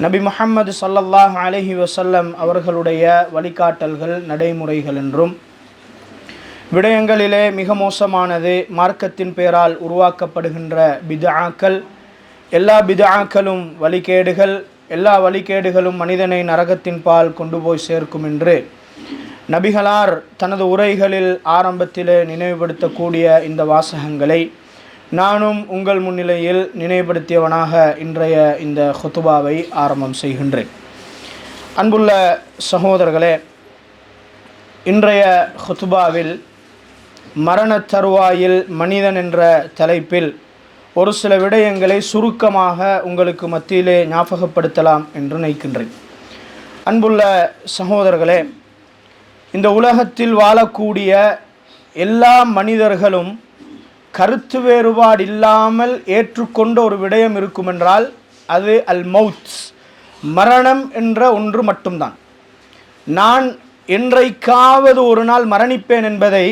நபி முஹம்மது சல்லல்லாஹ் அலஹி வசல்லம் அவர்களுடைய வழிகாட்டல்கள் நடைமுறைகள் என்றும் விடயங்களிலே மிக மோசமானது மார்க்கத்தின் பெயரால் உருவாக்கப்படுகின்ற பிதாக்கள் எல்லா பிதாக்களும் வழிகேடுகள் எல்லா வழிகேடுகளும் மனிதனை நரகத்தின் பால் கொண்டு போய் சேர்க்கும் என்று நபிகளார் தனது உரைகளில் ஆரம்பத்திலே நினைவுபடுத்தக்கூடிய இந்த வாசகங்களை நானும் உங்கள் முன்னிலையில் நினைவுபடுத்தியவனாக இன்றைய இந்த ஹுத்துபாவை ஆரம்பம் செய்கின்றேன். அன்புள்ள சகோதரர்களே இன்றைய ஹுத்துபாவில் மரணத் தருவாயில் மனிதன் என்ற தலைப்பில் ஒரு சில விடயங்களை சுருக்கமாக உங்களுக்கு மத்தியிலே ஞாபகப்படுத்தலாம் என்று நினைக்கின்றேன். அன்புள்ள சகோதரர்களே இந்த உலகத்தில் வாழக்கூடிய எல்லா மனிதர்களும் கருத்து வேறுபாடு இல்லாமல் ஏற்றுக்கொண்ட ஒரு விடயம் இருக்குமென்றால் அது அல் மவுத் மரணம் என்ற ஒன்று மட்டும்தான். நான் என்றைக்காவது ஒரு நாள் மரணிப்பேன் என்பதை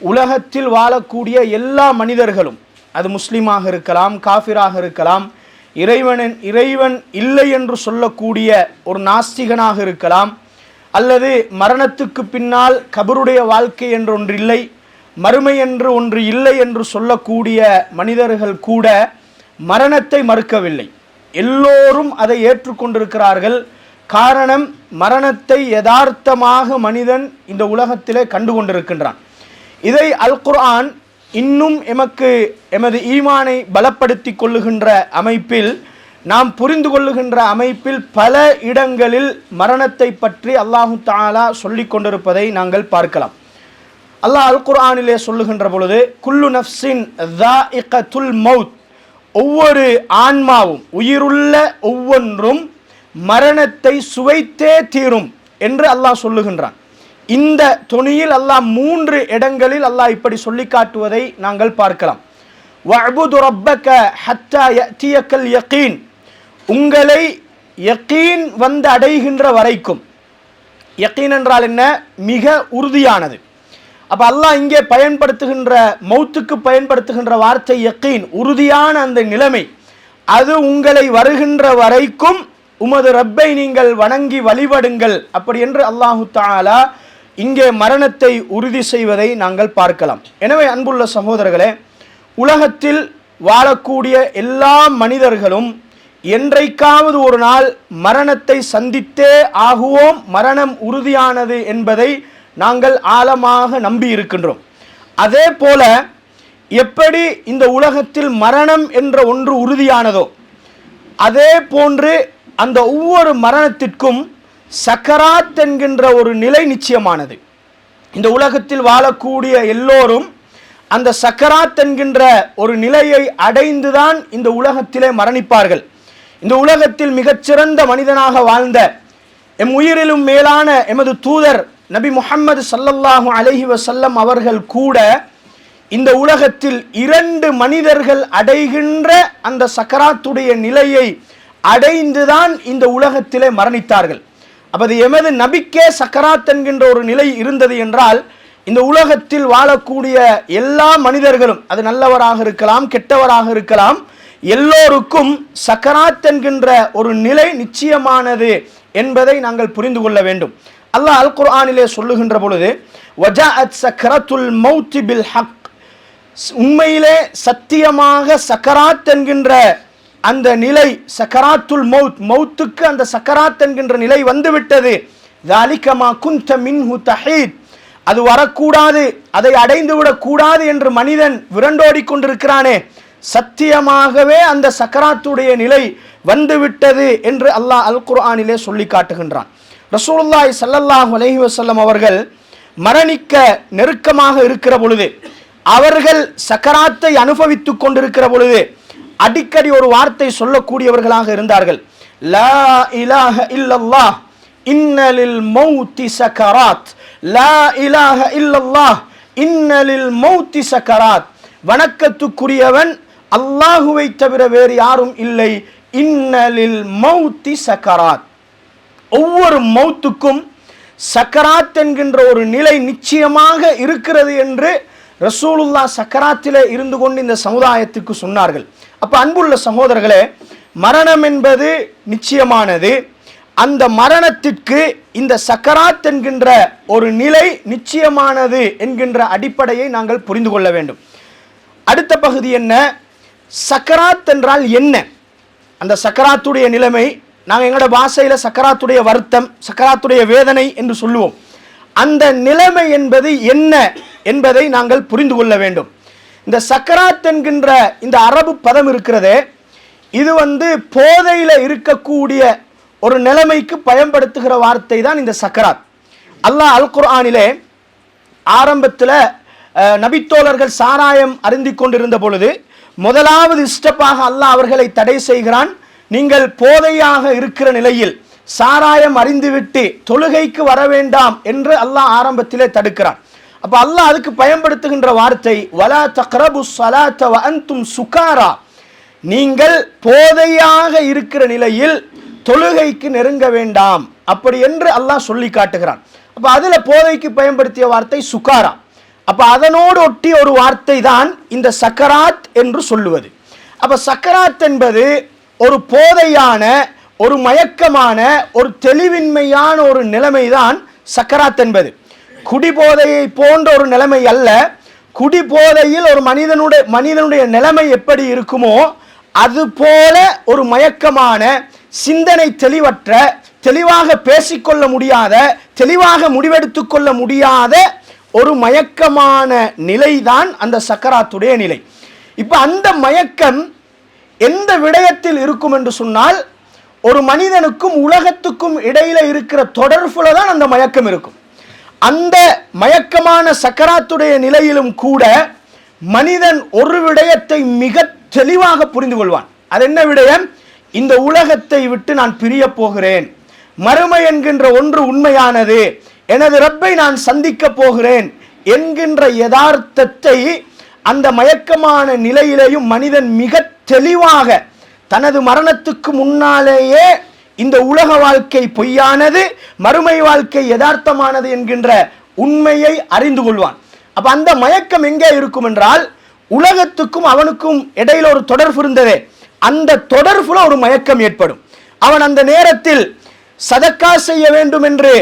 உலகத்தில் வாழக்கூடிய எல்லா மனிதர்களும் அது முஸ்லீமாக இருக்கலாம் காஃபிராக இருக்கலாம் இறைவனின் இறைவன் இல்லை என்று சொல்லக்கூடிய ஒரு நாஸ்திகனாக இருக்கலாம் அல்லது மரணத்துக்கு பின்னால் கபருடைய வாழ்க்கை என்றொன்று இல்லை மறுமை என்று ஒன்று இல்லை என்று சொல்லக்கூடிய மனிதர்கள் கூட மரணத்தை மறுக்கவில்லை. எல்லோரும் அதை ஏற்றுக்கொண்டிருக்கிறார்கள். காரணம் மரணத்தை யதார்த்தமாக மனிதன் இந்த உலகத்திலே கண்டு கொண்டிருக்கின்றான் இதை அல் குர்ஆன் இன்னும் எமக்கு எமது ஈமானை பலப்படுத்தி கொள்ளுகின்ற அமைப்பில் நாம் புரிந்து கொள்ளுகின்ற அமைப்பில் பல இடங்களில் மரணத்தை பற்றி அல்லாஹு தாலா சொல்லிக் கொண்டிருப்பதை நாங்கள் பார்க்கலாம். அல்லாஹ் அல் குர்ஆனிலே சொல்லுகின்ற பொழுது குல்லு நஃப்ஸின் துல் மவுத் ஒவ்வொரு ஆன்மாவும் உயிருள்ள ஒவ்வொன்றும் மரணத்தை சுவைத்தே தீரும் என்று அல்லாஹ் சொல்லுகின்றான். இந்த தொனியில் அல்லாஹ் மூன்று இடங்களில் அல்லாஹ் இப்படி சொல்லி காட்டுவதை நாங்கள் பார்க்கலாம். வஅபுது ரப்பக ஹத்தா யஅதியக்கல் யகீன். உங்களை யக்கீன் வந்து அடைகின்ற வரைக்கும். யக்கீன் என்றால் என்ன? மிக உறுதியானது. அப்போ அல்லாஹ் இங்கே பயன்படுத்துகின்ற மௌத்துக்கு பயன்படுத்துகின்ற வார்த்தை யக்கீன் உறுதியான அந்த நிலைமை. அது உங்களை வருகின்ற வரைக்கும் உமது ரப்பை நீங்கள் வணங்கி வழிபடுங்கள் அப்படி என்று அல்லாஹு தாலா இங்கே மரணத்தை உறுதி செய்வதை நாங்கள் பார்க்கலாம். எனவே அன்புள்ள சகோதரர்களே உலகத்தில் வாழக்கூடிய எல்லா மனிதர்களும் என்றைக்காவது ஒரு நாள் மரணத்தை சந்தித்தே ஆகுவோம் மரணம் உறுதியானது என்பதை நாங்கள் ஆழமாக நம்பி இருக்கின்றோம். அதே போல எப்படி இந்த உலகத்தில் மரணம் என்ற ஒன்று உறுதியானதோ அதே போன்று அந்த ஒவ்வொரு மரணத்திற்கும் சக்கராத் என்கின்ற ஒரு நிலை நிச்சயமானது. இந்த உலகத்தில் வாழக்கூடிய எல்லோரும் அந்த சக்கராத் என்கின்ற ஒரு நிலையை அடைந்துதான் இந்த உலகத்திலே மரணிப்பார்கள். இந்த உலகத்தில் மிகச்சிறந்த மனிதனாக வாழ்ந்த எம் உயிரிலும் மேலான எமது தூதர் நபி முஹம்மது சல்லல்லாஹு அலஹி வசல்லம் அவர்கள் கூட இந்த உலகத்தில் இரண்டு மனிதர்கள் அடைகின்ற அந்த சக்கராத்துடைய நிலையை அடைந்துதான் இந்த உலகத்திலே மரணித்தார்கள். அப்பது எமது நபிக்கே சக்கராத் என்கின்ற ஒரு நிலை இருந்தது என்றால் இந்த உலகத்தில் வாழக்கூடிய எல்லா மனிதர்களும் அது நல்லவராக இருக்கலாம் கெட்டவராக இருக்கலாம் எல்லோருக்கும் சக்கராத் என்கின்ற ஒரு நிலை நிச்சயமானது என்பதை நாங்கள் புரிந்து கொள்ள வேண்டும். அல்லாஹ் அல் குர்ஆனிலே சொல்லுகின்ற பொழுது வஜாஅத் சக்ரத்துல் மௌத்தி பில் ஹக். உண்மையிலே சத்தியமாக சக்கராத் என்கின்ற அந்த நிலை சக்கராத்துல் மௌத் மௌத்துக்கு அந்த சக்கராத் என்கின்ற நிலை வந்துவிட்டது. தாலிகமா குந்த மின்ஹு தஹீத் அது வரக்கூடாது அதை அடைந்து விடக்கூடாது என்று மனிதன் விரண்டோடி கொண்டிருக்கிறானே. சத்தியமாகவே அந்த சக்கராத்துடைய நிலை வந்துவிட்டது என்று அல்லாஹ் அல் குர்ஆனிலே சொல்லி காட்டுகின்றான். ரசூலுல்லாய் சல்லல்லாஹு அலஹி வசல்லம் அவர்கள் மரணிக்க நெருக்கமாக இருக்கிற பொழுது அவர்கள் சக்கராத்தை அனுபவித்துக் கொண்டிருக்கிற பொழுது அடிக்கடி ஒரு வார்த்தை சொல்லக்கூடியவர்களாக இருந்தார்கள். லா இலாஹ இல்லல்லாஹ் இன்னலில் மௌத்தி சக்கராத். லா இலாஹ இல்லல்லா இன்னலில் மௌத்தி சக்கராத். வணக்கத்துக்குரியவன் அல்லாஹுவை தவிர வேறு யாரும் இல்லை. இன்னலில் மௌத்தி சக்கராத். ஒவ்வொரு மௌத்துக்கும் சக்கராத் என்கின்ற ஒரு நிலை நிச்சயமாக இருக்கிறது என்று ரசூலுல்லா சக்கராத்தில் இருந்து கொண்டு இந்த சமுதாயத்துக்கு சொன்னார்கள். அப்போ அன்புள்ள சகோதரர்களே மரணம் என்பது நிச்சயமானது. அந்த மரணத்திற்கு இந்த சக்கராத் என்கின்ற ஒரு நிலை நிச்சயமானது என்கின்ற அடிப்படையை நாங்கள் புரிந்து கொள்ள வேண்டும். அடுத்த பகுதி என்ன? சக்கராத் என்றால் என்ன? அந்த சக்கராத்துடைய நிலைமை நாங்கள் எங்களோட பாஷையில் சக்கராத்துடைய வருத்தம் சக்கராத்துடைய வேதனை என்று சொல்லுவோம். அந்த நிலைமை என்பது என்ன என்பதை நாங்கள் புரிந்து கொள்ள வேண்டும். இந்த சக்கராத் என்கின்ற இந்த அரபு பதம் இருக்கிறதே இது வந்து போதையில் இருக்கக்கூடிய ஒரு நிலைமைக்கு பயன்படுத்துகிற வார்த்தை தான் இந்த சக்கராத். அல்லாஹ் அல் குர்ஆனிலே ஆரம்பத்தில் நபித்தோழர்கள் சாராயம் அருந்திக் கொண்டிருந்த பொழுது முதலாவது ஸ்டெப்பாக அல்லாஹ் அவர்களை தடை செய்கிறான். நீங்கள் போதையாக இருக்கிற நிலையில் சாராயம் அறிந்துவிட்டு தொழுகைக்கு வர வேண்டாம் என்று அல்லாஹ் ஆரம்பத்திலே தடுக்கிறான். அப்ப அல்லாஹ் அதுக்கு பயன்படுத்துகின்ற வார்த்தை வலா தக்ரபு ஸலாத்த வ சுகாரா. நீங்கள் போதையாக இருக்கிற நிலையில் தொழுகைக்கு நெருங்க வேண்டாம். அப்படி என்று அல்லாஹ் சொல்லி காட்டுகிறான். அப்ப அதுல போதைக்கு பயன்படுத்திய வார்த்தை சுகாரா. அப்ப அதனோடு ஒட்டி ஒரு வார்த்தை தான் இந்த சக்கராத் என்று சொல்லுவது. அப்ப சக்கராத் என்பது ஒரு போதையான ஒரு மயக்கமான ஒரு தெளிவின்மையான ஒரு நிலைமைதான் சக்கராத் என்பது. குடிபோதையை போன்ற ஒரு நிலைமை அல்ல. குடிபோதையில் ஒரு மனிதனுடைய மனிதனுடைய நிலைமை எப்படி இருக்குமோ அது போல ஒரு மயக்கமான சிந்தனை தெளிவற்ற தெளிவாக பேசிக்கொள்ள முடியாத தெளிவாக முடிவெடுத்து கொள்ள முடியாத ஒரு மயக்கமான நிலைதான் அந்த சக்கராத்துடைய நிலை. இப்போ அந்த மயக்கம் எந்த விடயத்தில் இருக்கும் என்று சொன்னால் ஒரு மனிதனுக்கும் உலகத்துக்கும் இடையில இருக்கிற தொடர்புல தான் அந்த மயக்கம் இருக்கும். அந்த மயக்கமான சக்கராத்துடைய நிலையிலும் கூட மனிதன் ஒரு விடயத்தை மிக தெளிவாக புரிந்து கொள்வான். அது என்ன விடயம்? இந்த உலகத்தை விட்டு நான் பிரிய போகிறேன். மறுமை என்கின்ற ஒன்று உண்மையானது. எனது ரப்பை நான் சந்திக்க போகிறேன் என்கின்ற யதார்த்தத்தை அந்த மயக்கமான நிலையிலேயும் மனிதன் மிக தெளிவாக தனது மரணத்துக்கு முன்னாலேயே இந்த உலக வாழ்க்கை பொய்யானது மறுமை வாழ்க்கை யதார்த்தமானது என்கின்ற உண்மையை அறிந்து கொள்வான். அப்ப அந்த மயக்கம் எங்கே இருக்கும் என்றால் உலகத்துக்கும் அவனுக்கும் இடையில ஒரு தொடர்பு இருந்ததே. அந்த தொடர்புல ஒரு மயக்கம் ஏற்படும். அவன் அந்த நேரத்தில் சதக்கா செய்ய வேண்டும் என்று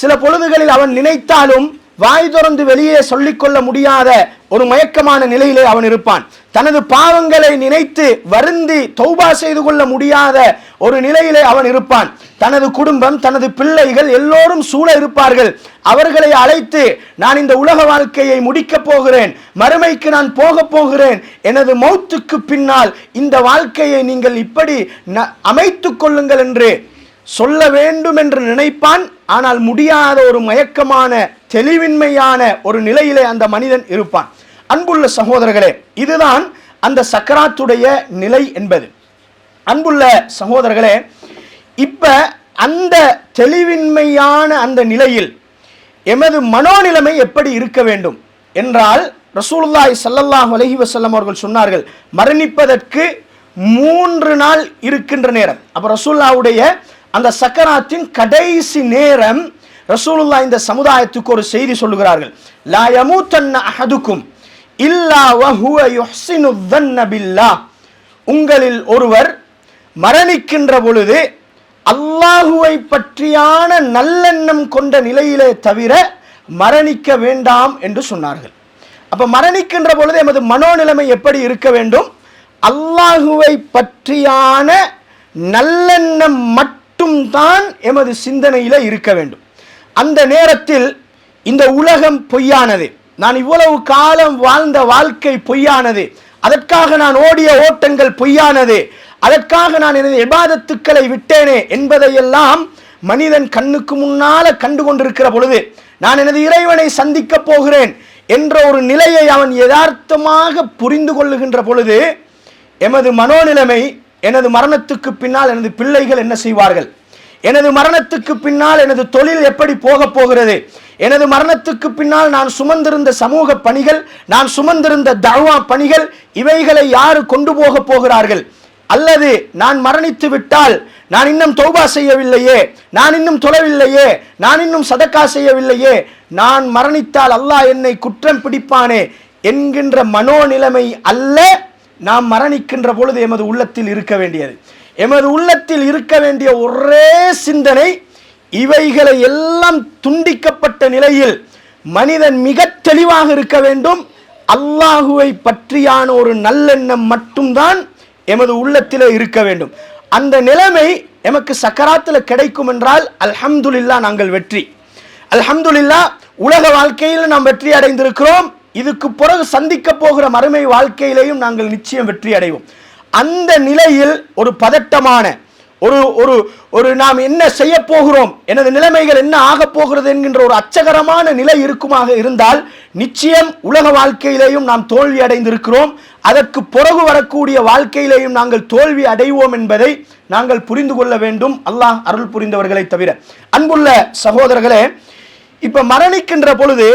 சில பொழுதுகளில் அவன் நினைத்தாலும் வாய் திறந்து வெளியே சொல்லிக்கொள்ள முடியாத ஒரு மயக்கமான நிலையிலே அவன் இருப்பான். தனது பாவங்களை நினைத்து வருந்தி தௌபா செய்து கொள்ள முடியாத ஒரு நிலையிலே அவன் இருப்பான். தனது குடும்பம் தனது பிள்ளைகள் எல்லோரும் சூழ இருப்பார்கள். அவர்களை அழைத்து நான் இந்த உலக வாழ்க்கையை முடிக்கப் போகிறேன். மறுமைக்கு நான் போக போகிறேன். எனது மௌத்துக்கு பின்னால் இந்த வாழ்க்கையை நீங்கள் இப்படி ந- அமைத்துக் கொள்ளுங்கள் என்று சொல்ல வேண்டும் என்று நினைப்பான். ஆனால் முடியாத ஒரு மயக்கமான தெளிவின்மையான ஒரு நிலையிலே அந்த மனிதன் இருப்பான். அன்புள்ள சகோதரர்களே இதுதான் அந்த சக்கராத்துடைய நிலை என்பது. அன்புள்ள சகோதரர்களே இப்ப அந்த தெளிவின்மையான அந்த நிலையில் எமது மனோநிலைமை எப்படி இருக்க வேண்டும் என்றால் ரசூலுல்லாய் சல்லல்லாஹ் அலஹி வசல்லம் அவர்கள் சொன்னார்கள் மரணிப்பதற்கு மூன்று நாள் இருக்கின்ற நேரம். அப்போ ரசூல்லாவுடைய அந்த சக்கராத்தின் கடைசி நேரம் ரசூலுல்லா இந்த சமுதாயத்துக்கு ஒரு செய்தி சொல்லுகிறார்கள். லா யமூத்தன்ன அஹதுக்கும் இல்லா வஹுவ யுஹ்சினு தன்ன உங்களில் ஒருவர் மரணிக்கின்ற பொழுது அல்லாஹுவை பற்றியான நல்லெண்ணம் கொண்ட நிலையிலே தவிர மரணிக்க வேண்டாம் என்று சொன்னார்கள். அப்ப மரணிக்கின்ற பொழுது எமது மனோநிலைமை எப்படி இருக்க வேண்டும்? அல்லாஹுவை பற்றியான நல்லெண்ணம் மட்டும்தான் எமது சிந்தனையில் இருக்க வேண்டும். அந்த நேரத்தில் இந்த உலகம் பொய்யானது. நான் இவ்வளவு காலம் வாழ்ந்த வாழ்க்கை பொய்யானது. அதற்காக நான் ஓடிய ஓட்டங்கள் பொய்யானது. அதற்காக நான் எனது எபாதத்துக்களை விட்டேனே என்பதையெல்லாம் மனிதன் கண்ணுக்கு முன்னால கண்டு கொண்டிருக்கிற பொழுது நான் எனது இறைவனை சந்திக்க போகிறேன் என்ற ஒரு நிலையை அவன் யதார்த்தமாக புரிந்து கொள்ளுகின்ற பொழுது எமது மனோநிலைமை எனது மரணத்துக்கு பின்னால் எனது பிள்ளைகள் என்ன செய்வார்கள்? எனது மரணத்துக்கு பின்னால் எனது தொழில் எப்படி போக போகிறது? எனது மரணத்துக்கு பின்னால் நான் சுமந்திருந்த சமூக பணிகள் நான் சுமந்திருந்த தழ்வா பணிகள் இவைகளை யாரு கொண்டு போக போகிறார்கள்? அல்லது நான் மரணித்து விட்டால் நான் இன்னும் தௌபா செய்யவில்லையே? நான் இன்னும் தொழவில்லையே? நான் இன்னும் சதக்கா செய்யவில்லையே? நான் மரணித்தால் அல்லாஹ் என்னை குற்றம் பிடிப்பானே என்கின்ற மனோநிலைமை அல்ல நாம் மரணிக்கின்ற பொழுது எமது உள்ளத்தில் இருக்க வேண்டியது. எமது உள்ளத்தில் இருக்க வேண்டிய ஒரே சிந்தனை இவைகளை எல்லாம் துண்டிக்கப்பட்ட நிலையில் மனிதன் மிக தெளிவாக இருக்க வேண்டும். அல்லாஹுவை பற்றியான ஒரு நல்லெண்ணம் மட்டும்தான் எமது உள்ளத்தில் இருக்க வேண்டும். அந்த நிலைமை எமக்கு சக்கராத்தில் கிடைக்கும் என்றால் அல்ஹம்துல்லா நாங்கள் வெற்றி. அல்ஹம்துல்லா உலக வாழ்க்கையில் நாம் வெற்றி அடைந்திருக்கிறோம். இதுக்கு பிறகு சந்திக்க போகிற மறுமை வாழ்க்கையிலேயும் நாங்கள் நிச்சயம் வெற்றி அடைவோம். அந்த நிலையில் ஒரு பதட்டமான ஒரு ஒரு ஒரு நாம் என்ன செய்ய போகிறோம் எனது நிலைமைகள் என்ன ஆகப் போகிறது என்கின்ற ஒரு அச்சகரமான நிலை இருக்குமாக இருந்தால் நிச்சயம் உலக வாழ்க்கையிலேயும் நாம் தோல்வி அடைந்திருக்கிறோம். அதற்கு பிறகு வரக்கூடிய வாழ்க்கையிலேயும் நாங்கள் தோல்வி அடைவோம் என்பதை நாங்கள் புரிந்து கொள்ள வேண்டும். அல்லாஹ் அருள் புரிந்தவர்களை தவிர. அன்புள்ள சகோதரர்களே இப்ப மரணிக்கின்ற பொழுது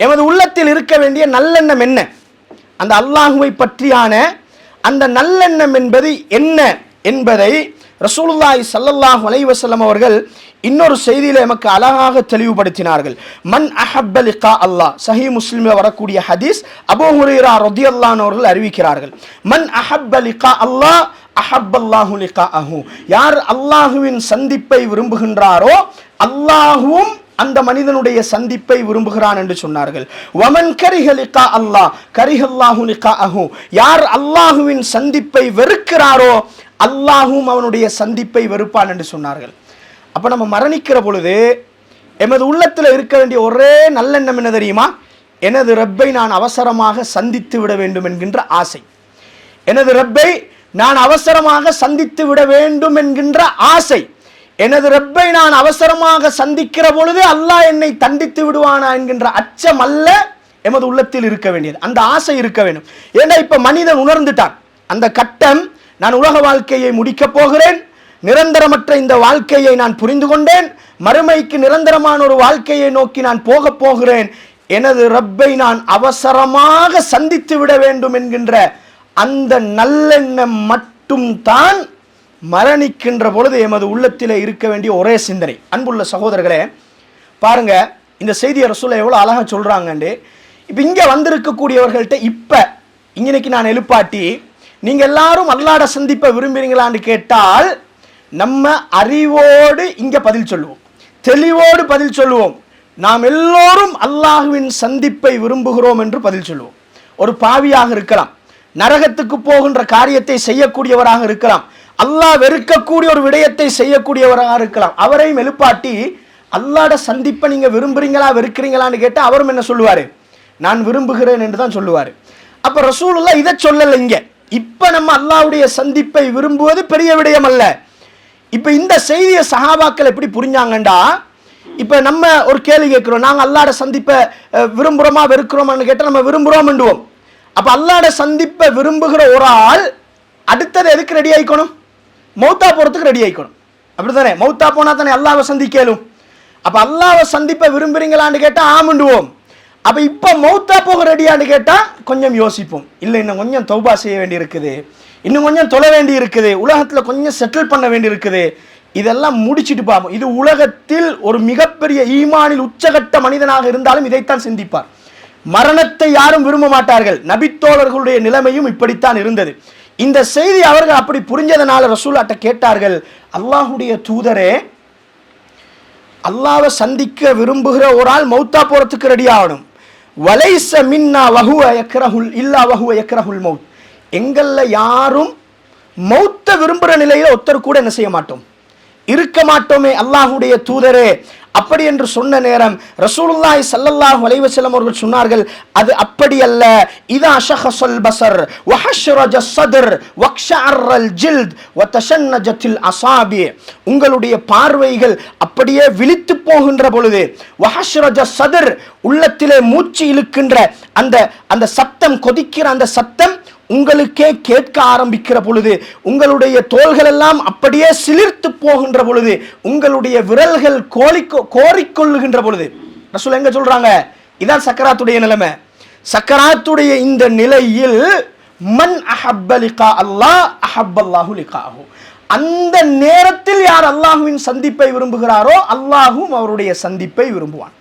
எமது உள்ளத்தில் இருக்க வேண்டிய நல்லெண்ணம் என்ன? அந்த அல்லாஹுவை பற்றியான அந்த நல்லெண்ணம் என்பது என்ன என்பதை ரசூலுல்லாய் சல்லல்லாஹ் வலைவசல்லம் அவர்கள் இன்னொரு செய்தியில் எமக்கு அழகாக தெளிவுபடுத்தினார்கள். மன் அஹப்ப லிகா அல்லாஹ். சஹி முஸ்லிமில் வரக்கூடிய ஹதீஸ் அபூ ரொதி ரலியல்லாஹு அவர்கள் அறிவிக்கிறார்கள். மன் அஹப்ப லிகா அல்லாஹ். அஹப்பல்லாஹு லிகாஅஹு யார் அல்லாஹுவின் சந்திப்பை விரும்புகின்றாரோ அல்லாஹுவும் அந்த மனிதனுடைய சந்திப்பை விரும்புகிறான் என்று சொன்னார்கள். வமன் கரிஹ அல்லாஹ் கரிஹல்லாஹு லிகாஅஹு. யார் அல்லாஹுவின் சந்திப்பை வெறுக்கிறாரோ அல்லாஹும் அவனுடைய சந்திப்பை வெறுப்பான் என்று சொன்னார்கள். அப்ப நம்ம மரணிக்கிற பொழுது எமது உள்ளத்தில் இருக்க வேண்டிய ஒரே நல்லெண்ணம் என்ன தெரியுமா? எனது ரப்பை நான் அவசரமாக சந்தித்து விட வேண்டும் என்கின்ற ஆசை. எனது ரப்பை நான் அவசரமாக சந்தித்து விட வேண்டும் என்கின்ற ஆசை. எனது ரப்பை நான் அவசரமாக சந்திக்கிற பொழுது அல்லாஹ் என்னை தண்டித்து விடுவானா என்கின்ற அச்சம் அல்ல எமது உள்ளத்தில் இருக்க வேண்டியது. அந்த ஆசை இருக்க வேண்டும். ஏன்னா இப்போ மனிதன் உணர்ந்துட்டான். அந்த கட்டம் நான் உலக வாழ்க்கையை முடிக்கப் போகிறேன். நிரந்தரமற்ற இந்த வாழ்க்கையை நான் புரிந்து கொண்டேன். மறுமைக்கு நிரந்தரமான ஒரு வாழ்க்கையை நோக்கி நான் போகப் போகிறேன். எனது ரப்பை நான் அவசரமாக சந்தித்து விட வேண்டும் என்கின்ற அந்த நல்லெண்ணம் மட்டும் தான் மரணிக்கின்ற பொழுது எமது உள்ளத்தில் இருக்க வேண்டிய ஒரே சிந்தனை. அன்புள்ள சகோதரர்களே பாருங்க இந்த செய்தியை ரசூலை எவ்வளோ அழகாக சொல்கிறாங்கண்டு இப்போ இங்கே வந்திருக்கக்கூடியவர்கள்ட்ட இப்போ இன்னைக்கு நான் எழுப்பாட்டி நீங்கள் எல்லாரும் அல்லாட சந்திப்பை விரும்புகிறீங்களான்னு கேட்டால் நம்ம அறிவோடு இங்கே பதில் சொல்லுவோம். தெளிவோடு பதில் சொல்லுவோம். நாம் எல்லோரும் அல்லாஹுவின் சந்திப்பை விரும்புகிறோம் என்று பதில் சொல்லுவோம். ஒரு பாவியாக இருக்கலாம் நரகத்துக்கு போகின்ற காரியத்தை செய்யக்கூடியவராக இருக்கலாம் அல்லாஹ் வெறுக்கக்கூடிய ஒரு விடயத்தை செய்யக்கூடியவராக இருக்கலாம். அவரையும் எழுப்பாட்டி அல்லாட சந்திப்பை நீங்கள் விரும்புறீங்களா வெறுக்கிறீங்களான்னு கேட்டால் அவரும் என்ன சொல்லுவார்? நான் விரும்புகிறேன் என்று தான் சொல்லுவார். அப்போ ரசூலுல்லா இதை சொல்லலை இங்கே. இப்போ நம்ம அல்லாஹ்வுடைய சந்திப்பை விரும்புவது பெரிய விடயம் அல்ல. இப்போ இந்த செய்தியை சஹாபாக்கள் எப்படி புரிஞ்சாங்கண்டா? இப்போ நம்ம ஒரு கேள்வி கேட்குறோம். நாங்கள் அல்லாட சந்திப்பை விரும்புகிறோமா வெறுக்கிறோமான்னு கேட்டால் நம்ம விரும்புறோம்ண்டுவோம் அப்போ அல்லாட சந்திப்பை விரும்புகிற ஒரு ஆள் அடுத்தது எதுக்கு ரெடி ஆகிக்கணும் மௌத்தா போகிறதுக்கு ரெடி ஆகிக்கிடும் அப்படி தானே மௌத்தா போனால் தானே அல்லாவை சந்திக்கலும். அப்போ அல்லாவை சந்திப்பை விரும்புகிறீங்களான்னு கேட்டால் ஆமண்டுவோம். அப்போ இப்போ மௌத்தா போக ரெடியான்னு கேட்டால் கொஞ்சம் யோசிப்போம். இல்லை இன்னும் கொஞ்சம் தௌபா செய்ய வேண்டி இருக்குது இன்னும் கொஞ்சம் தொலை வேண்டி இருக்குது உலகத்தில் கொஞ்சம் செட்டில் பண்ண வேண்டி இருக்குது இதெல்லாம் முடிச்சிட்டு பார்ப்போம் இது உலகத்தில் ஒரு மிகப்பெரிய ஈமானில் உச்சகட்ட மனிதனாக இருந்தாலும் இதைத்தான் சிந்திப்பார். மரணத்தை யாரும் விரும்ப மாட்டார்கள். நபித்தோழர்களுடைய நிலைமையும் இப்படித்தான் இருந்தது. இந்த செய்தி அவர்கள் அப்படி புரிஞ்சதனால ரசூலாட்ட கேட்டார்கள் அல்லாஹுடைய தூதரே அல்லாவை சந்திக்க விரும்புகிற ஒரு ஆள் மௌத்தா போறதுக்கு ரெடி ஆகணும். வலைச மின்னா வகுவ எக்ரஹுல் இல்லா வகுவ எக்ரஹுல் மௌத். எங்கள்ல யாரும் மௌத்த விரும்புகிற நிலையில் ஒருத்தர் கூட என்ன செய்ய மாட்டோம். இருக்க மாட்டோமே அல்லாஹுடைய தூதரே. அப்படி என்று சொன்ன நேரம் ரசூலுல்லாய் சல்லல்லாஹ் வலைவ வஸல்லம் அவர்கள் சொன்னார்கள் அது அப்படி அல்ல. இதா ஷஹசல் பசர் வஹஷ்ரஜ சதர் வக்ஷஅர்ரல் ஜில்த் வதஷன்னஜத்தில் அசாபி உங்களுடைய பார்வைகள் அப்படியே விழித்து போகின்ற பொழுது வஹஷ்ரஜ சதர் உள்ளத்திலே மூச்சு இழுக்கின்ற அந்த அந்த சத்தம் கொதிக்கிற அந்த சத்தம் உங்களுக்கே கேட்க ஆரம்பிக்கிற பொழுது உங்களுடைய தோள்களெல்லாம் அப்படியே சிலிர்த்து போகின்ற பொழுது உங்களுடைய விரல்கள் கோலிக்கொ கோரிக்கொள்ளுகின்ற பொழுது ரசூல் எங்க சொல்றாங்க? இதான் சக்கராத்துடைய நிலைமை. சக்கராத்துடைய இந்த நிலையில் மன் அஹப்பலிகா அல்லாஹ் அஹப்பல்லாஹு லிகாஹு. அந்த நேரத்தில் யார் அல்லாஹுவின் சந்திப்பை விரும்புகிறாரோ அல்லாஹும் அவருடைய சந்திப்பை விரும்புவான்.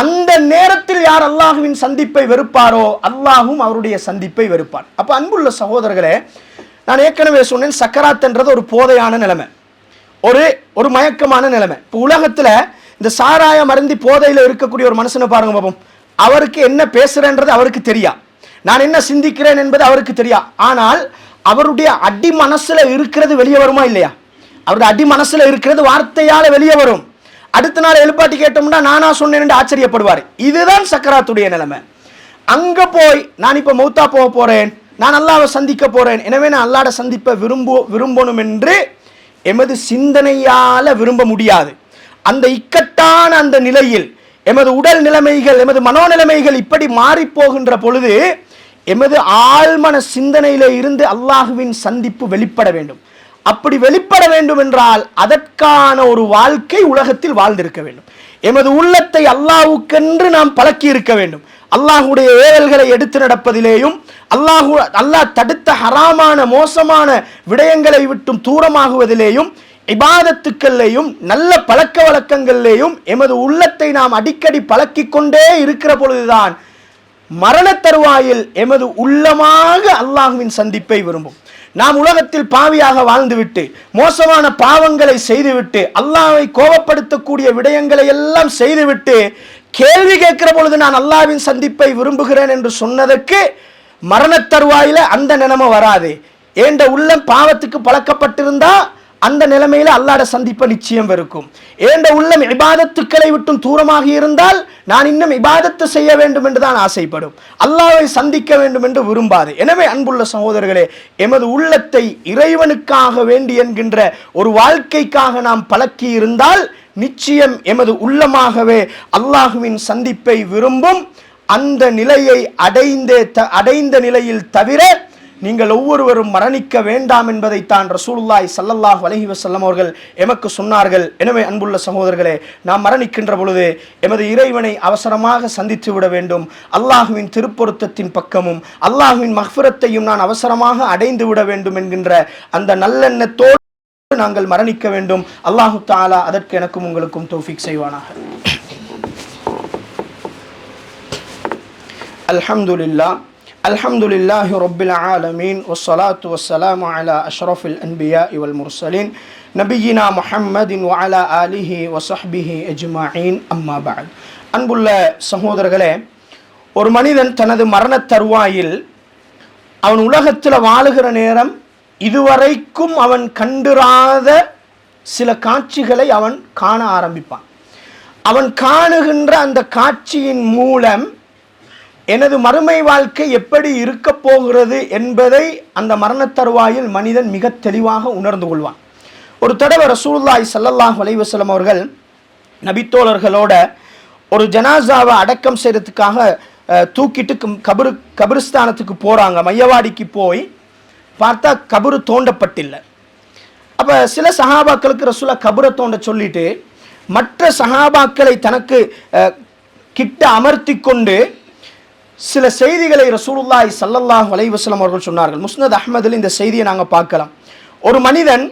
அந்த நேரத்தில் யார் அல்லாஹுவின் சந்திப்பை வெறுப்பாரோ அல்லாஹும் அவருடைய சந்திப்பை வெறுப்பார். அப்ப அன்புள்ள சகோதரர்களே நான் ஏற்கனவே சொன்னேன் சக்கராத்துன்றது ஒரு போதையான நிலைமை. ஒரு ஒரு மயக்கமான நிலைமை. இப்போ உலகத்துல இந்த சாராய மருந்தி போதையில இருக்கக்கூடிய ஒரு மனுஷனை பாருங்க பாப்போம். அவருக்கு என்ன பேசுறேன்றது அவருக்கு தெரியா? நான் என்ன சிந்திக்கிறேன் என்பது அவருக்கு தெரியா? ஆனால் அவருடைய அடி மனசுல இருக்கிறது வெளியே வருமா இல்லையா? அவருடைய அடி மனசுல இருக்கிறது வார்த்தையால வெளியே வரும். அடுத்த நாள் எழுப்பாட்டி கேட்டோம்னா நானா சொன்னேன் ஆச்சரியப்படுவார். இதுதான் சக்கராத்துடைய நிலைமை. அங்க போய் நான் இப்ப மௌத்தா போக போறேன். நான் அல்லாவை சந்திக்க போறேன். எனவே நான் அல்லாட சந்திப்ப விரும்பு விரும்பணும் என்று எமது சிந்தனையால விரும்ப முடியாது. அந்த இக்கட்டான அந்த நிலையில் எமது உடல் நிலைமைகள் எமது மனோநிலைமைகள் இப்படி மாறி போகின்ற பொழுது எமது ஆழ்மன சிந்தனையில இருந்து அல்லாஹுவின் சந்திப்பு வெளிப்பட வேண்டும். அப்படி வெளிப்பட வேண்டும் என்றால் அதற்கான ஒரு வாழ்க்கை உலகத்தில் வாழ்ந்திருக்க வேண்டும். எமது உள்ளத்தை அல்லாஹ்வுக்கென்று நாம் பழக்கி இருக்க வேண்டும். அல்லாஹுடைய ஏழல்களை எடுத்து நடப்பதிலேயும் அல்லாஹு அல்லாஹ் தடுத்த ஹராமான மோசமான விடயங்களை விட்டும் தூரமாகுவதிலேயும் இபாதத்துக்கள்லேயும் நல்ல பழக்க வழக்கங்கள்லேயும் எமது உள்ளத்தை நாம் அடிக்கடி பழக்கிக் கொண்டே இருக்கிற பொழுதுதான் மரண தருவாயில் எமது உள்ளமாக அல்லாஹுவின் சந்திப்பை விரும்பும். நாம் உலகத்தில் பாவியாக வாழ்ந்துவிட்டு மோசமான பாவங்களை செய்துவிட்டு அல்லாவை கோபப்படுத்தக்கூடிய விடயங்களை எல்லாம் செய்துவிட்டு கேள்வி கேட்கிற பொழுது நான் அல்லாவின் சந்திப்பை விரும்புகிறேன் என்று சொன்னதற்கு மரண தருவாயில அந்த நிலைமை வராது. ஏண்ட உள்ளம் பாவத்துக்கு பழக்கப்பட்டிருந்தா அந்த நிலைமையில் அல்லாட சந்திப்ப நிச்சயம் இருக்கும் ஏண்ட உள்ளம் இபாதத்துக்களை விட்டும் தூரமாக இருந்தால் நான் இன்னும் இபாதத்து செய்ய வேண்டும் என்று தான் ஆசைப்படும். அல்லாவை சந்திக்க வேண்டும் என்று விரும்பாது. எனவே அன்புள்ள சகோதரர்களே எமது உள்ளத்தை இறைவனுக்காக வேண்டி என்கின்ற ஒரு வாழ்க்கைக்காக நாம் பழக்கி இருந்தால் நிச்சயம் எமது உள்ளமாகவே அல்லாஹுவின் சந்திப்பை விரும்பும். அந்த நிலையை அடைந்தே த அடைந்த நிலையில் தவிர நீங்கள் ஒவ்வொருவரும் மரணிக்க வேண்டாம் என்பதைத்தான் ரசூலுல்லாய் சல்லல்லாஹ் வலஹி வசல்லம் அவர்கள் எமக்கு சொன்னார்கள். எனவே அன்புள்ள சகோதரர்களே நாம் மரணிக்கின்ற பொழுது எமது இறைவனை அவசரமாக சந்தித்து விட வேண்டும். அல்லாஹுவின் திருப்பொருத்தத்தின் பக்கமும் அல்லாஹுவின் மஹ்ஃபிரத்தையும் நான் அவசரமாக அடைந்து விட வேண்டும் என்கின்ற அந்த நல்லெண்ணத்தோடு நாங்கள் மரணிக்க வேண்டும். அல்லாஹு தாலா அதற்கு எனக்கும் உங்களுக்கும் தோஃபிக் செய்வானாக. அல்ஹம்துலில்லா الحمد لله رب العالمين والصلاة والسلام على أشرف الأنبياء والمرسلين نبينا محمد وعلى آله وصحبه أجمعين أما بعد அன்புள்ள சகோதரர்களே ஒரு மனிதன் தனது மரண தருவாயில் அவன் உலகத்தில் வாழுகிற நேரம் இதுவரைக்கும் அவன் கண்டிராத சில காட்சிகளை அவன் காண ஆரம்பிப்பான் அவன் காணுகின்ற அந்த காட்சியின் மூலம் எனது மறுமை வாழ்க்கை எப்படி இருக்க போகிறது என்பதை அந்த மரண தருவாயில் மனிதன் மிக தெளிவாக உணர்ந்து கொள்வான். ஒரு தடவை ரசூல்லாய் சல்லல்லாஹ் வலைவசலம் அவர்கள் நபித்தோழர்களோட ஒரு ஜனாசாவை அடக்கம் செய்யறதுக்காக தூக்கிட்டு கபரு கபிரிஸ்தானத்துக்கு போகிறாங்க மையவாடிக்கு போய் பார்த்தா கபரு தோண்டப்பட்டில்லை. அப்போ சில சஹாபாக்களுக்கு ரசூலா கபரை தோண்ட சொல்லிட்டு மற்ற சஹாபாக்களை தனக்கு கிட்ட அமர்த்தி கொண்டு சில செய்திகளை ரசூலுல்லாய் சல்லல்லாஹ் வலைவசலம் அவர்கள் சொன்னார்கள். முஸ்னத் அஹமதில் இந்த செய்தியை நாங்கள் பார்க்கலாம். ஒரு மனிதன்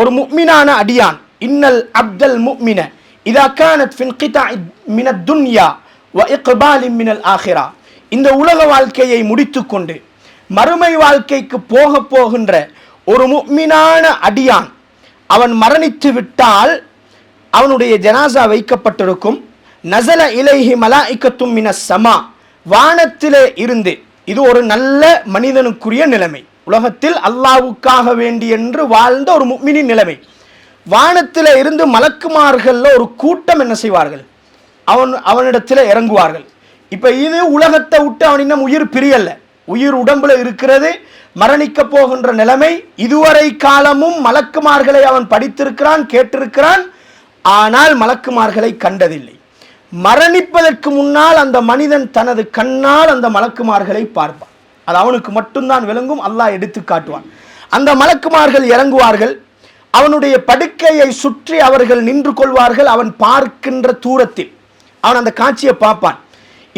ஒரு முக்மினான அடியான் இன்னல் அப்தல் முக்மின இதா கானத் ஃபின் கிதா மினத் துன்யா வ இக்பாலின் மினல் ஆஹிரா இந்த உலக வாழ்க்கையை முடித்துக்கொண்டு மறுமை வாழ்க்கைக்கு போக போகின்ற ஒரு முக்மினான அடியான் அவன் மரணித்து விட்டால் அவனுடைய ஜனாசா வைக்கப்பட்டிருக்கும். நசல இலைஹி மலாஇக்கத்தும் மின சமா. வானத்திலே இருந்து. இது ஒரு நல்ல மனிதனுக்குரிய நிலைமை. உலகத்தில் அல்லாவுக்காக வேண்டி என்று வாழ்ந்த ஒரு முக்மினின் நிலைமை. வானத்தில் இருந்து மலக்குமார்களில் ஒரு கூட்டம் என்ன செய்வார்கள்? அவன் அவனிடத்தில் இறங்குவார்கள். இப்போ இது உலகத்தை விட்டு அவன் இன்னும் உயிர் பிரியல்ல உயிர் உடம்புல இருக்கிறது மரணிக்க போகின்ற நிலைமை. இதுவரை காலமும் மலக்குமார்களை அவன் படித்திருக்கிறான் கேட்டிருக்கிறான். ஆனால் மலக்குமார்களை கண்டதில்லை. மரணிப்பதற்கு முன்னால் அந்த மனிதன் தனது கண்ணால் அந்த மலக்குமார்களை பார்ப்பான். அது அவனுக்கு மட்டும்தான் விளங்கும் அல்லாஹ் எடுத்து காட்டுவான். அந்த மலக்குமார்கள் இறங்குவார்கள். அவனுடைய படுக்கையை சுற்றி அவர்கள் நின்று கொள்வார்கள் அவன் பார்க்கின்ற தூரத்தில். அவன் அந்த காட்சியை பார்ப்பான்.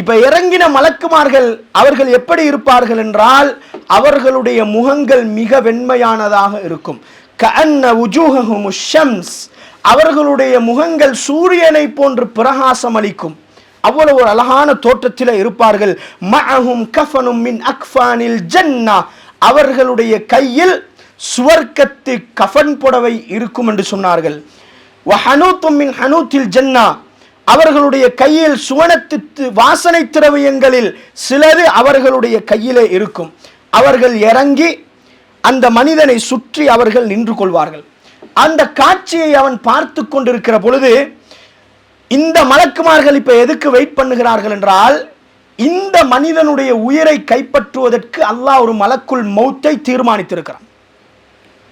இப்ப இறங்கின மலக்குமார்கள் அவர்கள் எப்படி இருப்பார்கள் என்றால் அவர்களுடைய முகங்கள் மிக வெண்மையானதாக இருக்கும். கண்ண உஜூகமுஷம்ஸ் ஷம்ஸ். அவர்களுடைய முகங்கள் சூரியனை போன்று பிரகாசம் அளிக்கும். அவ்வளவு ஒரு அழகான தோற்றத்தில் இருப்பார்கள். மஅஹும் கஃபனும் மின் அக்ஃபானில் ஜன்னா. அவர்களுடைய கையில் சுவர்க்கத்து கஃபன் புடவை இருக்கும் என்று சொன்னார்கள். வஹனூத்தும் மின் ஹனூத்தில் ஜன்னா. அவர்களுடைய கையில் சுவனத்து வாசனை திரவியங்களில் சிலது அவர்களுடைய கையிலே இருக்கும். அவர்கள் இறங்கி அந்த மனிதனை சுற்றி அவர்கள் நின்று கொள்வார்கள். அந்த காட்சியை அவன் பார்த்து கொண்டிருக்கிற பொழுது இந்த மலக்குமார்கள் இப்ப எதுக்கு வெயிட் பண்ணுகிறார்கள் என்றால் இந்த மனிதனுடைய உயிரை கைப்பற்றுவதற்கு அல்லாஹ் ஒரு மலக்குள் மௌத்தை தீர்மானித்திருக்கிறான்.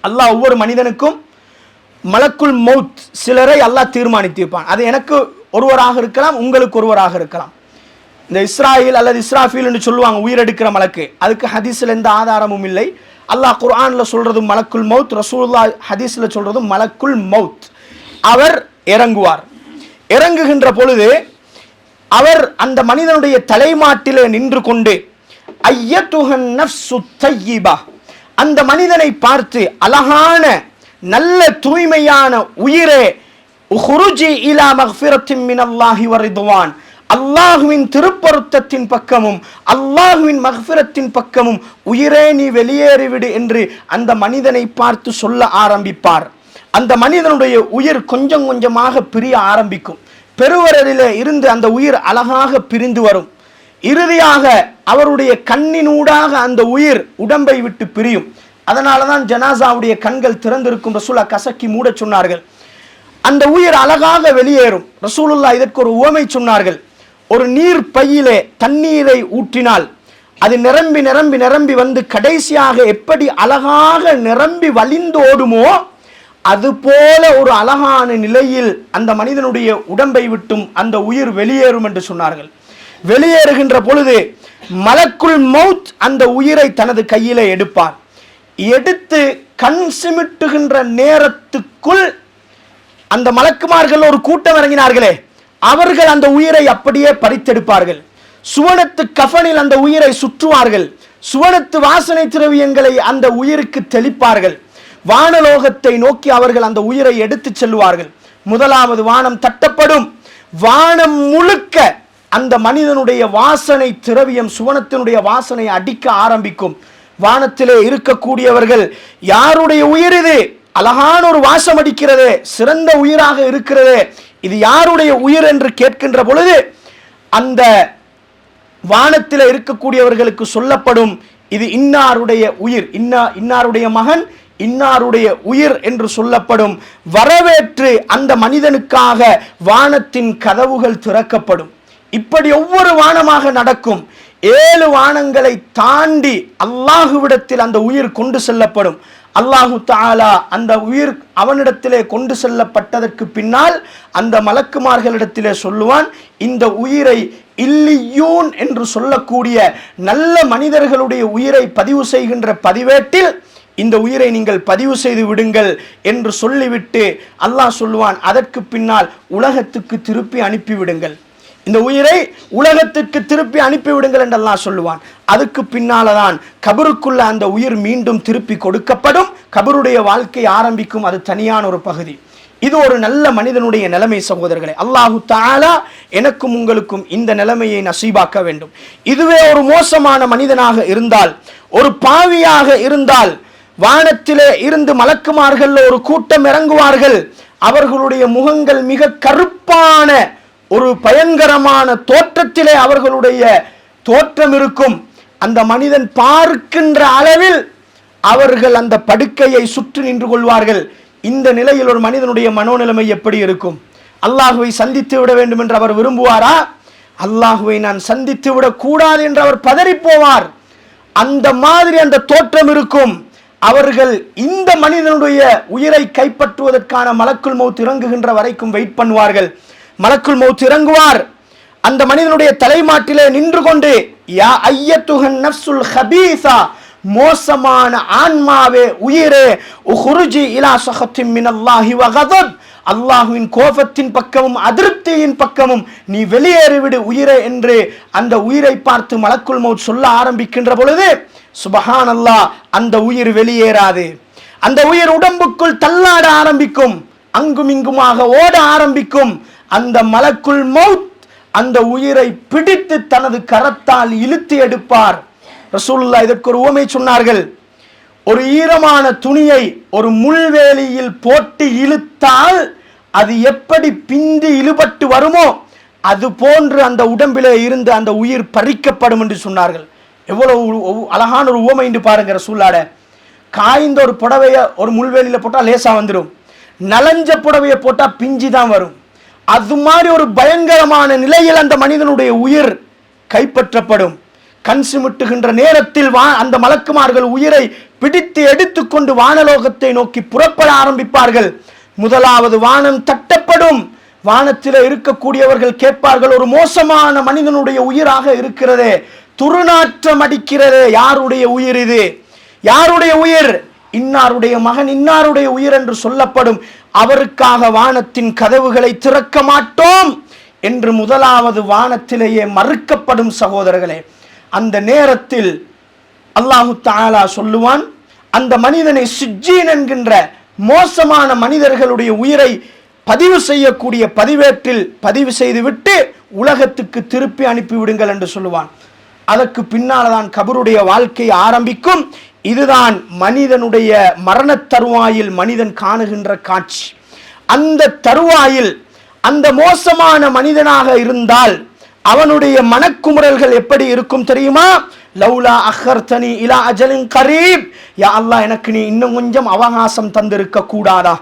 அல்லாஹ் ஒவ்வொரு மனிதனுக்கும் மலக்குள் மௌத் சிலரை அல்லாஹ் தீர்மானித்திருப்பான். அது எனக்கு ஒருவராக இருக்கலாம் உங்களுக்கு ஒருவராக இருக்கலாம். இந்த இஸ்ராயில் அல்லது இஸ்ராஃபீல் என்று சொல்லுவாங்க உயிரெடுக்கிற மலக்கு. அதுக்கு ஹதீஸில் எந்த ஆதாரமும் இல்லை. அல்லாஹ் குர்ஆனில் சொல்கிறதும் மலக்குல் மௌத் ரசூல்லா ஹதீஸில் சொல்கிறதும் மலக்குல் மௌத் அவர் இறங்குவார். இறங்குகின்ற பொழுது அவர் அந்த மனிதனுடைய தலைமாட்டிலே நின்று கொண்டு ஐயத்துகன் நஃப்சு அந்த மனிதனை பார்த்து அழகான நல்ல தூய்மையான உயிரே உஹுருஜி இலா மஹ்ஃபிரத்தின் மினல்லாஹி வரிதுவான் அல்லாஹுவின் திருப்பொருத்தத்தின் பக்கமும் அல்லாஹுவின் மஹ்ஃபிரத்தின் பக்கமும் உயிரே நீ வெளியேறிவிடு என்று அந்த மனிதனை பார்த்து சொல்ல ஆரம்பிப்பார். அந்த மனிதனுடைய உயிர் கொஞ்சம் கொஞ்சமாக பிரிய ஆரம்பிக்கும். பெருவரலிலே இருந்து அந்த உயிர் அழகாக பிரிந்து வரும். இறுதியாக அவருடைய கண்ணினூடாக அந்த உயிர் உடம்பை விட்டு பிரியும். அதனால தான் ஜனாசாவுடைய கண்கள் திறந்திருக்கும். ரசூலா கசக்கி மூடச் சொன்னார்கள். அந்த உயிர் அழகாக வெளியேறும். ரசூலுல்லா இதற்கு ஒரு உவமை சொன்னார்கள். ஒரு நீர் பையிலே தண்ணீரை ஊற்றினால் அது நிரம்பி நிரம்பி நிரம்பி வந்து கடைசியாக எப்படி அழகாக நிரம்பி வலிந்தோடுமோ அது அதுபோல ஒரு அழகான நிலையில் அந்த மனிதனுடைய உடம்பை விட்டும் அந்த உயிர் வெளியேறும் என்று சொன்னார்கள். வெளியேறுகின்ற பொழுது மலக்குள் மௌத் அந்த உயிரை தனது கையிலே எடுப்பார். எடுத்து கண் சிமிட்டுகின்ற நேரத்துக்குள் அந்த மலக்குமார்கள் ஒரு கூட்டம் இறங்கினார்களே. அவர்கள் அந்த உயிரை அப்படியே பறித்தெடுப்பார்கள். சுவனத்து கஃனில் அந்த உயிரை சுற்றுவார்கள். சுவனத்து வாசனை திரவியங்களை அந்த உயிருக்கு தெளிப்பார்கள். வானலோகத்தை நோக்கி அவர்கள் அந்த உயிரை எடுத்துச் செல்வார்கள் முதலாவது வானம் தட்டப்படும். வானம் முழுக்க அந்த மனிதனுடைய வாசனை திரவியம் சுவனத்தினுடைய வாசனை அடிக்க ஆரம்பிக்கும். வானத்திலே இருக்கக்கூடியவர்கள் யாருடைய உயிர் இது? அழகான ஒரு வாசம் அடிக்கிறது சிறந்த உயிராக இருக்கிறது இது யாருடைய உயிர் என்று கேட்கின்ற பொழுது அந்த வானத்தில் இருக்கக்கூடியவர்களுக்கு சொல்லப்படும் இது இன்னாருடைய உயிர் இன்னா இன்னாருடைய மகன் இன்னாருடைய உயிர் என்று சொல்லப்படும் வரவேற்று அந்த மனிதனுக்காக வானத்தின் கதவுகள் திறக்கப்படும். இப்படி ஒவ்வொரு வானமாக நடக்கும். ஏழு வானங்களை தாண்டி அல்லாஹுவிடத்தில் அந்த உயிர் கொண்டு செல்லப்படும். அல்லாஹு தாலா அந்த உயிர் அவனிடத்திலே கொண்டு செல்லப்பட்டதற்கு பின்னால் அந்த மலக்குமார்களிடத்திலே சொல்லுவான் இந்த உயிரை இல்லியூன் என்று சொல்லக்கூடிய நல்ல மனிதர்களுடைய உயிரை பதிவு செய்கின்ற பதிவேட்டில் இந்த உயிரை நீங்கள் பதிவு செய்து விடுங்கள் என்று சொல்லிவிட்டு அல்லாஹ் சொல்லுவான் அதற்கு பின்னால் உலகத்துக்கு திருப்பி அனுப்பிவிடுங்கள். இந்த உயிரை உலகத்திற்கு திருப்பி அனுப்பிவிடுங்கள் என்றெல்லாம் சொல்லுவான். அதுக்கு பின்னால்தான் கபருக்குள்ள அந்த உயிர் மீண்டும் திருப்பி கொடுக்கப்படும். கபருடைய வாழ்க்கை ஆரம்பிக்கும். அது தனியான ஒரு பகுதி. இது ஒரு நல்ல மனிதனுடைய நிலைமை சகோதரர்களே. அல்லாஹு தாலா எனக்கும் உங்களுக்கும் இந்த நிலைமையை நசீபாக்க வேண்டும். இதுவே ஒரு மோசமான மனிதனாக இருந்தால் ஒரு பாவியாக இருந்தால் வானத்திலே இருந்து மலக்குமார்கள் ஒரு கூட்டம் இறங்குவார்கள். அவர்களுடைய முகங்கள் மிக கருப்பான ஒரு பயங்கரமான தோற்றத்திலே அவர்களுடைய தோற்றம் இருக்கும். அந்த மனிதன் பார்க்கின்ற அளவில் அவர்கள் அந்த படுக்கையை சுற்றி நின்று கொள்வார்கள். இந்த நிலையில் ஒரு மனிதனுடைய மனோநிலைமை எப்படி இருக்கும்? அல்லாஹுவை சந்தித்து விட வேண்டும் என்று அவர் விரும்புவாரா? அல்லாஹுவை நான் சந்தித்து விடக்கூடாது என்று அவர் பதறிப் போவார் அந்த மாதிரி அந்த தோற்றம் இருக்கும். அவர்கள் இந்த மனிதனுடைய உயிரை கைப்பற்றுவதற்கான மலக்குள் மௌத் இறங்குகின்ற வரைக்கும் வெயிட் பண்ணுவார்கள். மலக்குள் மௌத் இறங்குவார். அந்த மனிதனுடைய தலைமாட்டிலே நின்று கொண்டு யா ஐயத்துகன் நஃப்சுல் ஹபீசா மோசமான ஆன்மாவே உயிரே உஹுருஜி இலா சஹத்தின் மினல்லாஹி வ அல்லாஹுவின் கோபத்தின் பக்கமும் அதிருப்தியின் பக்கமும் நீ வெளியேறிவிடு உயிரே என்று அந்த உயிரை பார்த்து மலக்குள் மௌத் சொல்ல ஆரம்பிக்கின்ற பொழுது சுபஹான் அல்லாஹ் அந்த உயிர் வெளியேறாது. அந்த உயிர் உடம்புக்குள் தள்ளாட ஆரம்பிக்கும். அங்கும் இங்குமாக ஓட ஆரம்பிக்கும் அந்த மலக்குள் மவுத் அந்த உயிரை பிடித்து தனது கரத்தால் இழுத்து எடுப்பார். ரசூல்லா இதற்கு ஒரு ஓமை சொன்னார்கள். ஒரு ஈரமான துணியை ஒரு முள்வேலியில் போட்டு இழுத்தால் அது எப்படி பிந்தி இழுபட்டு வருமோ அது போன்று அந்த உடம்பிலே இருந்து அந்த உயிர் பறிக்கப்படும் என்று சொன்னார்கள். எவ்வளவு அழகான ஒரு ஓமை என்று பாருங்க ரசூலாட காய்ந்த ஒரு புடவைய ஒரு முள்வேலியில் போட்டால் லேசாக வந்துடும் நலஞ்ச புடவையை போட்டால் பிஞ்சு தான் வரும். அது மாதிரி ஒரு பயங்கரமான நிலையில் அந்த மனிதனுடைய உயிர் கைப்பற்றப்படும். கண் சிமிட்டுகின்ற நேரத்தில் வா அந்த மலக்குமார்கள் உயிரை பிடித்து எடுத்துக்கொண்டு வானலோகத்தை நோக்கி புறப்பட ஆரம்பிப்பார்கள். முதலாவது வானம் தட்டப்படும். வானத்தில் இருக்கக்கூடியவர்கள் கேட்பார்கள் ஒரு மோசமான மனிதனுடைய உயிராக இருக்கிறதே. துருநாற்றம் அடிக்கிறதே. யாருடைய உயிர் இது? யாருடைய உயிர்? இன்னாருடைய மகன் இன்னாருடைய உயிர் என்று சொல்லப்படும். அவருக்காக வானத்தின் கதவுகளை திறக்க மாட்டோம் என்று முதலாவது வானத்திலேயே மறுக்கப்படும் சகோதரர்களே. அந்த நேரத்தில் அல்லாஹு தாலா சொல்லுவான் அந்த மனிதனை சிஜ்ஜீன் என்கின்ற மோசமான மனிதர்களுடைய உயிரை பதிவு செய்யக்கூடிய பதிவேட்டில் பதிவு செய்துவிட்டு உலகத்துக்கு திருப்பி அனுப்பிவிடுங்கள் என்று சொல்லுவான். அதற்கு பின்னால் தான் கபருடைய வாழ்க்கை ஆரம்பிக்கும். இதுதான் மனிதனுடைய மரணத் தருவாயில் மனிதன் காணுகின்ற காட்சி. அந்த தருவாயில் அந்த மோசமான மனிதனாக இருந்தால் அவனுடைய மனக்குமுறல்கள் எப்படி இருக்கும் தெரியுமா? லௌலா அஹர்தனி இலா அஜலின் கரீப். யா அல்லாஹ் எனக்கு நீ இன்னும் கொஞ்சம் அவகாசம் தந்திருக்க கூடாதா?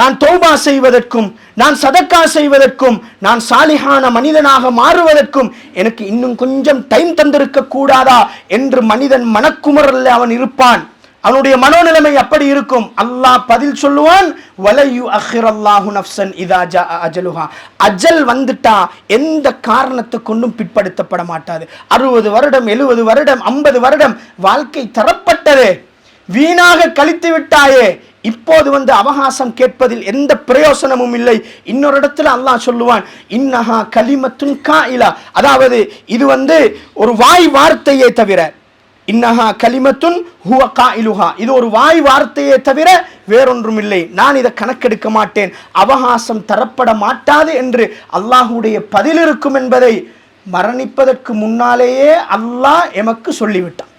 நான் தௌபா செய்வதற்கும் நான் சதக்கா செய்வதற்கும் நான் சாலிஹான மனிதனாக மாறுவதற்கும் எனக்கு இன்னும் கொஞ்சம் டைம் தந்திருக்க கூடாதா என்று மனிதன் மனக்குமரல்ல அவன் இருப்பான். அவனுடைய மனோநிலைமை அப்படி இருக்கும். அல்லாஹ் பதில் சொல்லுவான் வலையு அல்லாஹு நஃப்சன் இதா அஜலுஹா. அஜல் வந்துட்டா எந்த காரணத்தை கொண்டும் பிற்படுத்தப்பட மாட்டாது. அறுபது வருடம் எழுபது வருடம் ஐம்பது வருடம் வாழ்க்கை தரப்பட்டது. வீணாக கழித்து விட்டாயே. இப்போது வந்து அவகாசம் கேட்பதில் எந்த பிரயோசனமும் இல்லை. இன்னொரு இடத்துல அல்லாஹ் சொல்லுவான் இன்னஹா கலிமத்துன் இலா அதாவது இது வந்து ஒரு வாய் வார்த்தையே தவிர இன்னஹா கலிமத்துன் ஹுவ இலுஹா இது ஒரு வாய் வார்த்தையே தவிர வேறொன்றும் இல்லை. நான் இதை கணக்கெடுக்க மாட்டேன். அவகாசம் தரப்பட மாட்டாது என்று அல்லாஹுடைய பதில் இருக்கும் என்பதை மரணிப்பதற்கு முன்னாலேயே அல்லாஹ் எமக்கு சொல்லிவிட்டான்.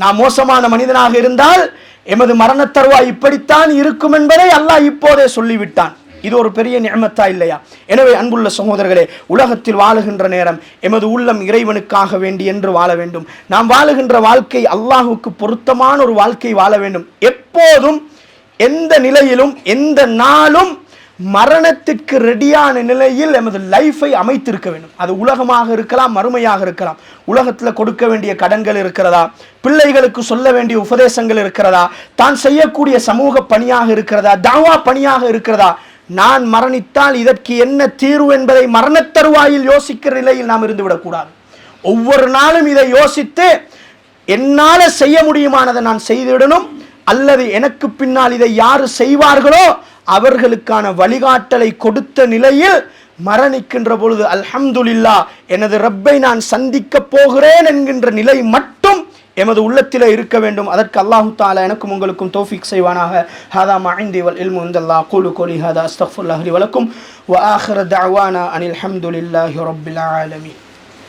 நான் மோசமான மனிதனாக இருந்தால் எமது மரணத் தருவாய் இப்படித்தான் இருக்கும் என்பதை அல்லாஹ் இப்போதே சொல்லிவிட்டான். இது ஒரு பெரிய நியமத்தா இல்லையா? எனவே அன்புள்ள சகோதரர்களே உலகத்தில் வாழுகின்ற நேரம் எமது உள்ளம் இறைவனுக்காக வேண்டி என்று வாழ வேண்டும். நாம் வாழுகின்ற வாழ்க்கை அல்லாஹுக்கு பொருத்தமான ஒரு வாழ்க்கை வாழ வேண்டும். எப்போதும் எந்த நிலையிலும் எந்த நாளும் மரணத்திற்கு ரெடியான நிலையில் எமது லைஃபை அமைத்திருக்க வேண்டும். அது உலகமாக இருக்கலாம் மறுமையாக இருக்கலாம். உலகத்தில் கொடுக்க வேண்டிய கடன்கள் இருக்கிறதா? பிள்ளைகளுக்கு சொல்ல வேண்டிய உபதேசங்கள் இருக்கிறதா? தான் செய்யக்கூடிய சமூக பணியாக இருக்கிறதா? தாவா பணியாக இருக்கிறதா? நான் மரணித்தால் இதற்கு என்ன தீர்வு என்பதை மரணத்தருவாயில் யோசிக்கிற நிலையில் நாம் இருந்து விடக்கூடாது. ஒவ்வொரு நாளும் இதை யோசித்து என்னால் செய்ய முடியுமானதை நான் செய்திடணும். அல்லது எனக்கு பின்னால் இதை யார் செய்வார்களோ அவர்களுக்கான வழிகாட்டலை கொடுத்த நிலையில் மரணிக்கின்ற பொழுது அல்ஹம்துலில்லா எனது ரப்பை நான் சந்திக்க போகிறேன் என்கின்ற நிலை மட்டும் எமது உள்ளத்தில் இருக்க வேண்டும். அதற்கு அல்லாஹு தாலா எனக்கும் உங்களுக்கும் தோஃபிக் செய்வானாக. ஹாதா மஹிந்தி வல் இல்மு இந்தல்லா கூலு கோலி ஹாதா அஸ்தஃபுல்லாஹி வலக்கும். வ ஆஹர தவானா அனில் ஹம்துலில்லாஹி ரப்பில் ஆலமீன்.